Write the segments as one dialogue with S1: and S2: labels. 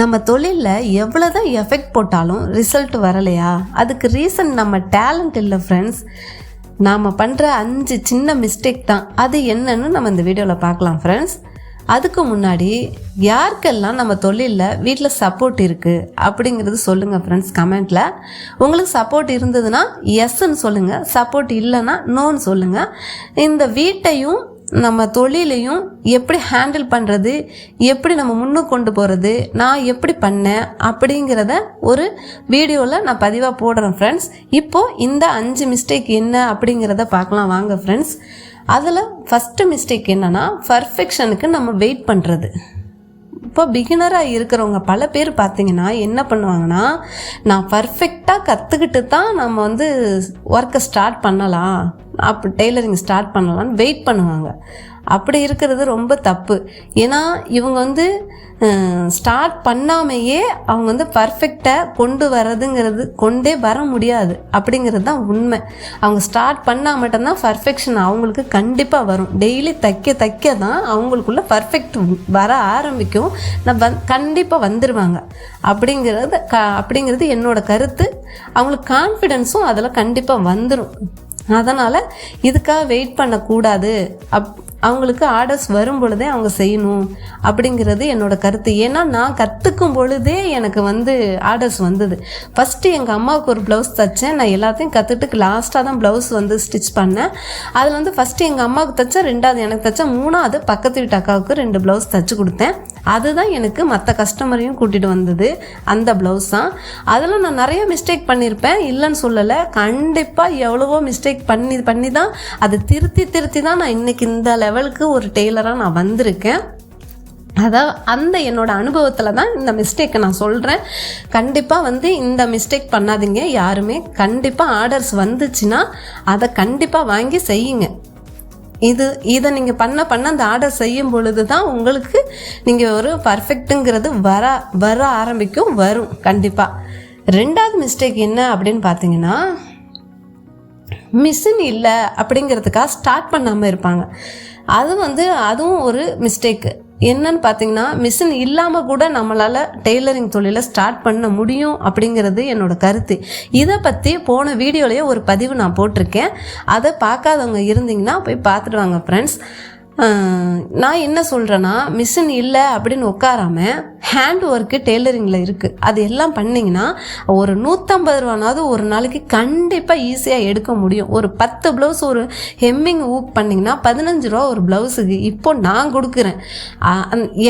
S1: நம்ம தொழிலில் எவ்வளோ தான் எஃபெக்ட் போட்டாலும் ரிசல்ட் வரலையா? அதுக்கு ரீசன் நம்ம டேலண்ட் இல்லை ஃப்ரெண்ட்ஸ் நாம் பண்ணுற அஞ்சு சின்ன மிஸ்டேக் தான். அது என்னன்னு நம்ம இந்த வீடியோவில் பார்க்கலாம் ஃப்ரெண்ட்ஸ் அதுக்கு முன்னாடி யாருக்கெல்லாம் நம்ம தொழிலில் வீட்டில் சப்போர்ட் இருக்குது அப்படிங்கிறது சொல்லுங்கள் ஃப்ரெண்ட்ஸ் கமெண்ட்டில் உங்களுக்கு சப்போர்ட் இருந்ததுன்னா எஸ்ன்னு சொல்லுங்கள் சப்போர்ட் இல்லைன்னா நோன்னு சொல்லுங்கள் இந்த வீட்டையும் நம்ம தொழிலையும் எப்படி ஹேண்டில் பண்ணுறது எப்படி நம்ம முன்னுக்கு கொண்டு போகிறது நான் எப்படி பண்ணேன் அப்படிங்கிறத ஒரு வீடியோவில் நான் பதிவாக போடுறேன் ஃப்ரெண்ட்ஸ் இப்போது இந்த அஞ்சு மிஸ்டேக் என்ன அப்படிங்கிறத பார்க்கலாம். வாங்க ஃப்ரெண்ட்ஸ் அதில் ஃபஸ்ட்டு மிஸ்டேக் என்னென்னா பர்ஃபெக்ஷனுக்கு நம்ம வெயிட் பண்ணுறது இப்போ பிகினராக இருக்கிறவங்க பல பேர் பார்த்தீங்கன்னா என்ன பண்ணுவாங்கன்னா நான் பர்ஃபெக்டாக கற்றுக்கிட்டு தான் நம்ம வந்து ஒர்க்கை ஸ்டார்ட் பண்ணலாம். அப்போ டெய்லரிங் ஸ்டார்ட் பண்ணலாம்னு வெயிட் பண்ணுவாங்க. அப்படி இருக்கிறது ரொம்ப தப்பு. ஏன்னா இவங்க வந்து ஸ்டார்ட் பண்ணாமையே அவங்க வந்து பர்ஃபெக்டாக கொண்டு வரதுங்கிறது கொண்டே வர முடியாது. அப்படிங்கிறது தான் உண்மை. அவங்க ஸ்டார்ட் பண்ணால் மட்டும்தான் பர்ஃபெக்ஷன் அவங்களுக்கு கண்டிப்பாக வரும். டெய்லி தைக்க தைக்க தான் அவங்களுக்குள்ள பர்ஃபெக்ட் வர ஆரம்பிக்கும். நான் வந் கண்டிப்பாக வந்துடுவாங்க அப்படிங்கிறது க அப்படிங்கிறது என்னோட கருத்து. அவங்களுக்கு கான்ஃபிடென்ஸும் அதில் கண்டிப்பாக வந்துடும் அதனால் இதுக்காக வெயிட் பண்ணக்கூடாது. அப் அவங்களுக்கு ஆர்டர்ஸ் வரும் பொழுதே அவங்க செய்யணும் அப்படிங்கிறது என்னோட கருத்து. ஏன்னா நான் கற்றுக்கும் பொழுதே எனக்கு வந்து ஆர்டர்ஸ் வந்தது. ஃபஸ்ட்டு எங்கள் அம்மாவுக்கு ஒரு ப்ளவுஸ் தைச்சேன். நான் எல்லாத்தையும் கற்றுட்டு லாஸ்ட்டாக தான் ப்ளவுஸ் வந்து ஸ்டிச் பண்ணேன். அதில் வந்து ஃபஸ்ட்டு எங்கள் அம்மாவுக்கு தைச்சேன் ரெண்டாவது எனக்கு தைச்சேன் மூணாவது பக்கத்து வீட்டு அக்காவுக்கு ரெண்டு ப்ளவுஸ் தைச்சு கொடுத்தேன். அதுதான் எனக்கு மற்ற கஸ்டமரையும் கூட்டிகிட்டு வந்தது. அந்த ப்ளவுஸ் தான். அதில் நான் நிறைய மிஸ்டேக் பண்ணியிருப்பேன் இல்லைன்னு சொல்லலை. கண்டிப்பாக எவ்வளவோ மிஸ்டேக் பண்ணி பண்ணி தான் அதை திருத்தி திருத்தி தான் நான் இன்றைக்கி இந்த லெவலுக்கு ஒரு டெய்லராக நான் வந்திருக்கேன். அதான் அந்த என்னோடய அனுபவத்தில் தான் இந்த மிஸ்டேக்கை நான் சொல்கிறேன் கண்டிப்பாக வந்து இந்த மிஸ்டேக் பண்ணாதீங்க. யாருமே கண்டிப்பாக ஆர்டர்ஸ் வந்துச்சுன்னா அதை கண்டிப்பாக வாங்கி செய்யுங்க. இது இதை நீங்கள் பண்ண பண்ண அந்த ஆர்டர் செய்யும் பொழுது தான் உங்களுக்கு நீங்கள் ஒரு பர்ஃபெக்ட்டுங்கிறது வர வர ஆரம்பிக்கும் வரும். கண்டிப்பாக ரெண்டாவது மிஸ்டேக் என்ன அப்படின்னு பார்த்தீங்கன்னா மிஷின் இல்லை அப்படிங்கிறதுக்காக ஸ்டார்ட் பண்ணாமல் இருப்பாங்க. அது வந்து அதுவும் ஒரு மிஸ்டேக்கு என்னன்னு பார்த்தீங்கன்னா மிஷின் இல்லாமல் கூட நம்மளால் டெய்லரிங் தொழிலை ஸ்டார்ட் பண்ண முடியும் அப்படிங்கிறது என்னோட கருத்து. இதை பற்றி போன வீடியோலேயே ஒரு பதிவு நான் போட்டிருக்கேன். அதை பார்க்காதவங்க இருந்தீங்கன்னா போய் பார்த்துட்டு வாங்க ஃப்ரெண்ட்ஸ் நான் என்ன சொல்கிறேன்னா மிஷின் இல்லை அப்படின்னு உட்காராம ஹேண்ட் ஒர்க்கு டெய்லரிங்கில் இருக்குது அது எல்லாம் பண்ணிங்கன்னா ஒரு நூற்றம்பது ரூபானாவது ஒரு நாளைக்கு கண்டிப்பாக ஈஸியாக எடுக்க முடியும். ஒரு பத்து ப்ளவுஸ் ஒரு ஹெம்மிங் ஊக் பண்ணிங்கன்னா பதினஞ்சு ரூபா ஒரு ப்ளவுஸுக்கு இப்போ நான் கொடுக்குறேன்.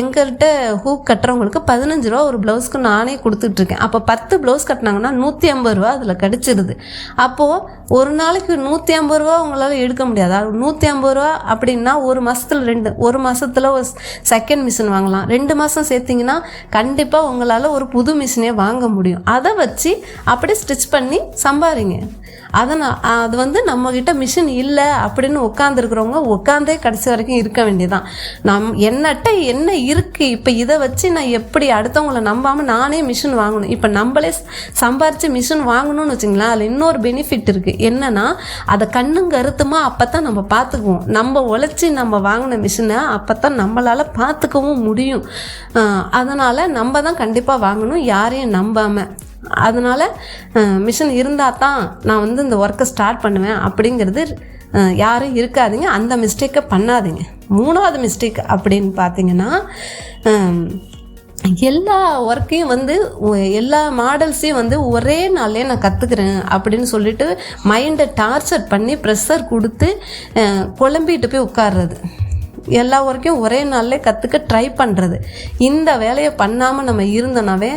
S1: எங்கள்கிட்ட ஹூக் கட்டுறவங்களுக்கு பதினஞ்சு ரூபா ஒரு ப்ளவுஸ்க்கு நானே கொடுத்துட்ருக்கேன். அப்போ பத்து ப்ளவுஸ் கட்டினாங்கன்னா நூற்றி ஐம்பது ரூபா அதில் கிடச்சிருது. அப்போது ஒரு நாளைக்கு நூற்றி ஐம்பது ரூபா உங்களால் எடுக்க முடியாது. நூற்றி ஐம்பது ரூபா அப்படின்னா ஒரு மாதத்தில் ரெண்டு ஒரு மாதத்தில் ஒரு செகண்ட் மிஷின் வாங்கலாம். ரெண்டு மாதம் சேர்த்திங்கன்னா கண்டிப்பாக உங்களால் ஒரு புது மிஷினே வாங்க முடியும். அதை வச்சு அப்படியே ஸ்டிச் பண்ணி சம்பாதிங்க அதனால் அது வந்து நம்மக்கிட்ட மிஷின் இல்லை அப்படின்னு உட்காந்துருக்குறவங்க உட்காந்தே கடைசி வரைக்கும் இருக்க வேண்டியதான் நம் என்னட்ட என்ன இருக்குது இப்போ இதை வச்சு நான் எப்படி அடுத்தவங்கள நம்பாமல் நானே மிஷின் வாங்கணும். இப்போ நம்மளே சம்பாரித்து மிஷின் வாங்கணும்னு வச்சுங்களேன் அதில் இன்னொரு பெனிஃபிட் இருக்குது என்னென்னா அதை கண்ணும் கருத்துமா அப்போ தான் நம்ம பார்த்துக்குவோம். நம்ம உழைச்சி நம்ம வாங்கின மிஷினை அப்போ தான் நம்மளால் பார்த்துக்கவும் முடியும். அதனால் நம்ம தான் கண்டிப்பாக வாங்கணும் யாரையும் நம்பாமல் அதனால் மிஷின் இருந்தால் தான் நான் வந்து இந்த ஒர்க்கை ஸ்டார்ட் பண்ணுவேன் அப்படிங்கிறது யாரும் இருக்காதீங்க. அந்த மிஸ்டேக்கை பண்ணாதீங்க. மூணாவது மிஸ்டேக் அப்படின்னு பார்த்தீங்கன்னா எல்லா ஒர்க்கையும் வந்து எல்லா மாடல்ஸையும் வந்து ஒரே நாள்லேயே நான் கற்றுக்கிறேன் அப்படின்னு சொல்லிட்டு மைண்டை டார்ச்சர் பண்ணி ப்ரெஷர் கொடுத்து குழம்பிட்டு போய் உட்கார்றது. எல்லா ஒர்க்கையும் ஒரே நாளில் கற்றுக்க ட்ரை பண்ணுறது இந்த வேலையை பண்ணாமல் நம்ம இருந்தோனாவே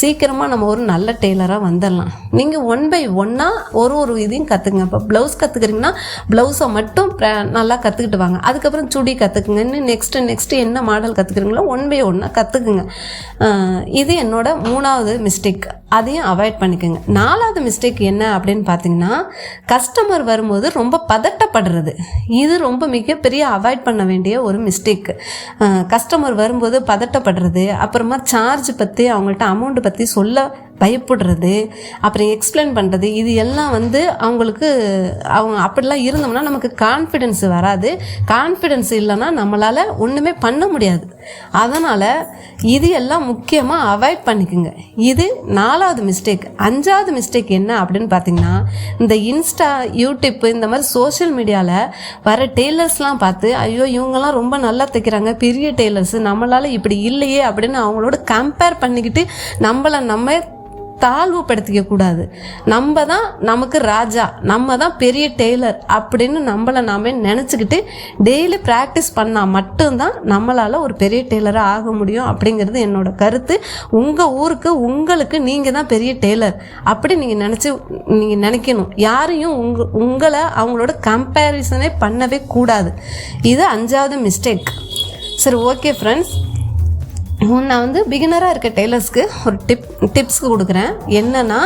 S1: சீக்கிரமாக நம்ம ஒரு நல்ல டெய்லராக வந்துடலாம். நீங்கள் ஒன் பை ஒன்னாக ஒரு ஒரு இதையும் கற்றுக்குங்க இப்போ ப்ளவுஸ் கற்றுக்குறீங்கன்னா ப்ளவுஸை மட்டும் நல்லா கற்றுக்கிட்டு வாங்க. அதுக்கப்புறம் சுடி கற்றுக்குங்க இன்னும் நெக்ஸ்ட்டு நெக்ஸ்ட்டு என்ன மாடல் கற்றுக்குறீங்களோ ஒன் பை ஒன்னாக கற்றுக்குங்க இது என்னோட மூணாவது மிஸ்டேக் அதையும் அவாய்ட் பண்ணிக்கோங்க. நாலாவது மிஸ்டேக் என்ன அப்படின்னு பார்த்தீங்கன்னா கஸ்டமர் வரும்போது ரொம்ப பதட்டப்படுறது. இது ரொம்ப மிகப்பெரிய அவாய்ட் பண்ண வேண்டிய ஒரு மிஸ்டேக் கஸ்டமர் வரும்போது பதட்டப்படுறது அப்புறமா சார்ஜ் பற்றி அவங்கள்ட்ட அமௌண்ட் பற்றி சொல்ல பயப்படுறது அப்புறம் எக்ஸ்பிளைன் பண்ணுறது இது எல்லாம் வந்து அவங்களுக்கு அவங்க அப்படிலாம் இருந்தோம்னா நமக்கு கான்ஃபிடென்ஸ் வராது. கான்ஃபிடென்ஸ் இல்லைன்னா நம்மளால் ஒன்றுமே பண்ண முடியாது. அதனால் இது எல்லாம் முக்கியமாக அவாய்ட் பண்ணிக்கோங்க. இது நாலாவது மிஸ்டேக் அஞ்சாவது மிஸ்டேக் என்ன அப்படின்னு பார்த்தீங்கன்னா இந்த இன்ஸ்டா யூடியூப் இந்த மாதிரி சோஷியல் மீடியாவில் வர டெய்லர்ஸ்லாம் பார்த்து ஐயோ இவங்கெல்லாம் ரொம்ப நல்லா தைக்கிறாங்க பெரிய டெய்லர்ஸ் நம்மளால் இப்படி இல்லையே அப்படின்னு அவங்களோட கம்பேர் பண்ணிக்கிட்டு நம்மளை நம்ம தாழ்வுபடுத்திக்க கூடாது நம்ம தான் நமக்கு ராஜா நம்ம தான் பெரிய டெய்லர் அப்படின்னு நம்மளை நாமே நினச்சிக்கிட்டு டெய்லி ப்ராக்டிஸ் பண்ணால் மட்டும்தான் நம்மளால் ஒரு பெரிய டெய்லராக ஆக முடியும் அப்படிங்கிறது என்னோட கருத்து. உங்கள் ஊருக்கு உங்களுக்கு நீங்கள் தான் பெரிய டெய்லர் அப்படி நீங்கள் நினச்சி நீங்கள் நினைக்கணும். யாரையும் உங்க உங்களை அவங்களோட கம்பேரிசனே பண்ணவே கூடாது. இது அஞ்சாவது மிஸ்டேக் சரி ஓகே ஃப்ரெண்ட்ஸ் நான் வந்து பிகினராக இருக்க டெய்லர்ஸ்க்கு ஒரு டிப் டிப்ஸ் கொடுக்குறேன். என்னென்னா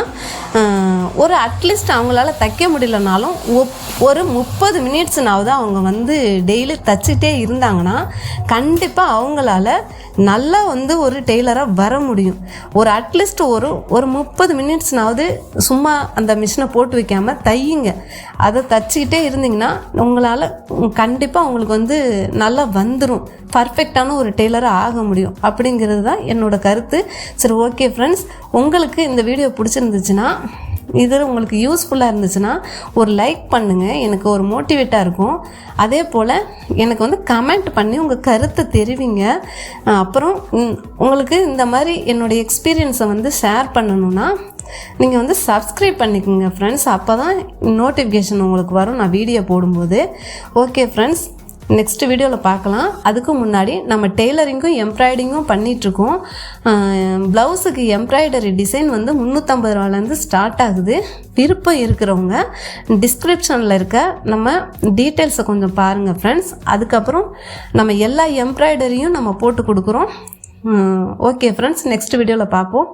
S1: ஒரு அட்லீஸ்ட் அவங்களால தைக்க முடியலனாலும் ஒப்- ஒரு முப்பது மினிட்ஸ்னாவது அவங்க வந்து டெய்லி தைச்சிட்டே இருந்தாங்கன்னா கண்டிப்பாக அவங்களால நல்லா வந்து ஒரு டெய்லராக வர முடியும். ஒரு அட்லீஸ்ட் ஒரு ஒரு முப்பது மினிட்ஸ்னாவது சும்மா அந்த மிஷினை போட்டு வைக்காமல் தையுங்க. அதை தைச்சிக்கிட்டே இருந்தீங்கன்னா உங்களால் கண்டிப்பாக உங்களுக்கு வந்து நல்லா வந்துடும் பர்ஃபெக்டான ஒரு டெய்லராக ஆக முடியும். அப்படிங்கிறது தான் என்னோடய கருத்து. சரி ஓகே ஃப்ரெண்ட்ஸ் உங்களுக்கு இந்த வீடியோ பிடிச்சிருந்துச்சுன்னா இது உங்களுக்கு யூஸ்ஃபுல்லாக இருந்துச்சுன்னா ஒரு லைக் பண்ணுங்கள் எனக்கு ஒரு மோட்டிவேட்டாக இருக்கும். அதே போல் எனக்கு வந்து கமெண்ட் பண்ணி உங்கள் கருத்தை தெரிவிங்க. அப்புறம் உங்களுக்கு இந்த மாதிரி என்னுடைய எக்ஸ்பீரியன்ஸை வந்து ஷேர் பண்ணணும்னா நீங்கள் வந்து சப்ஸ்கிரைப் பண்ணிக்கோங்க ஃப்ரெண்ட்ஸ் அப்போ தான் நோட்டிஃபிகேஷன் உங்களுக்கு வரும். நான் வீடியோ போடும்போது. ஓகே ஃப்ரெண்ட்ஸ் நெக்ஸ்ட் வீடியோவில் பார்க்கலாம். அதுக்கு முன்னாடி நம்ம டெய்லரிங்கும் எம்ப்ராய்டிங்கும் பண்ணிகிட்ருக்கோம் ப்ளவுஸுக்கு எம்ப்ராய்டரி டிசைன் வந்து முந்நூற்றம்பது ரூபாலேருந்து ஸ்டார்ட் ஆகுது. விருப்பம் இருக்கிறவங்க டிஸ்கிரிப்ஷனில் இருக்க நம்ம டீட்டெயில்ஸை கொஞ்சம் பாருங்கள் ஃப்ரெண்ட்ஸ் அதுக்கப்புறம் நம்ம எல்லா எம்ப்ராய்டரியும் நம்ம போட்டு கொடுக்குறோம். ஓகே ஃப்ரெண்ட்ஸ் நெக்ஸ்ட் வீடியோவில் பார்ப்போம்.